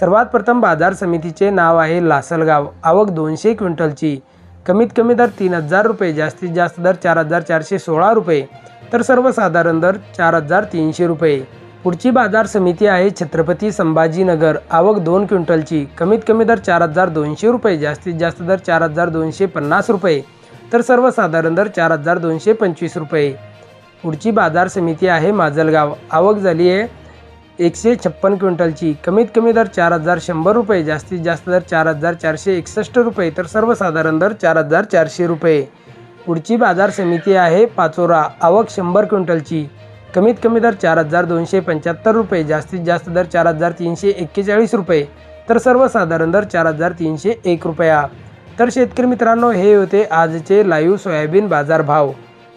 सर्वात प्रथम बाजार समितीचे नाव आहे लासलगाव. आवक दोनशे क्विंटलची. कमीत कमी दर तीन हजार रुपये जास्तीत जास्त दर चार हजार चारशे सोळा रुपये तर सर्वसाधारण दर चार हजार तीनशे रुपये. पुढची बाजार समिती आहे छत्रपती संभाजीनगर. आवक दोन क्विंटलची. कमीत कमी दर चार हजार दोनशे रुपये जास्तीत जास्त दर चार हजार दोनशे पन्नास रुपये तर सर्वसाधारण दर चार हजार दोनशे पंचवीस रुपये. पुढची बाजार समिती आहे माजलगाव. आवक झाली आहे एकशे छप्पन क्विंटलची. कमीत कमी दर चार हजार शंभर रुपये जास्तीत जास्त दर चार हजार चारशे एकसष्ट रुपये तर सर्वसाधारण दर चार हजार चारशे रुपये. पुढची बाजार समिती आहे पाचोरा आवक शंभर क्विंटलची. कमीत कमी दर चार हजार दोनशे पंच्याहत्तर रुपये जास्तीत जास्त दर चार हजार तीनशे एक्केचाळीस रुपये तर सर्वसाधारण दर चार हजार तीनशे एक रुपया. तर शेतकरी मित्रांनो हे होते आजचे लाईव्ह सोयाबीन बाजार भाव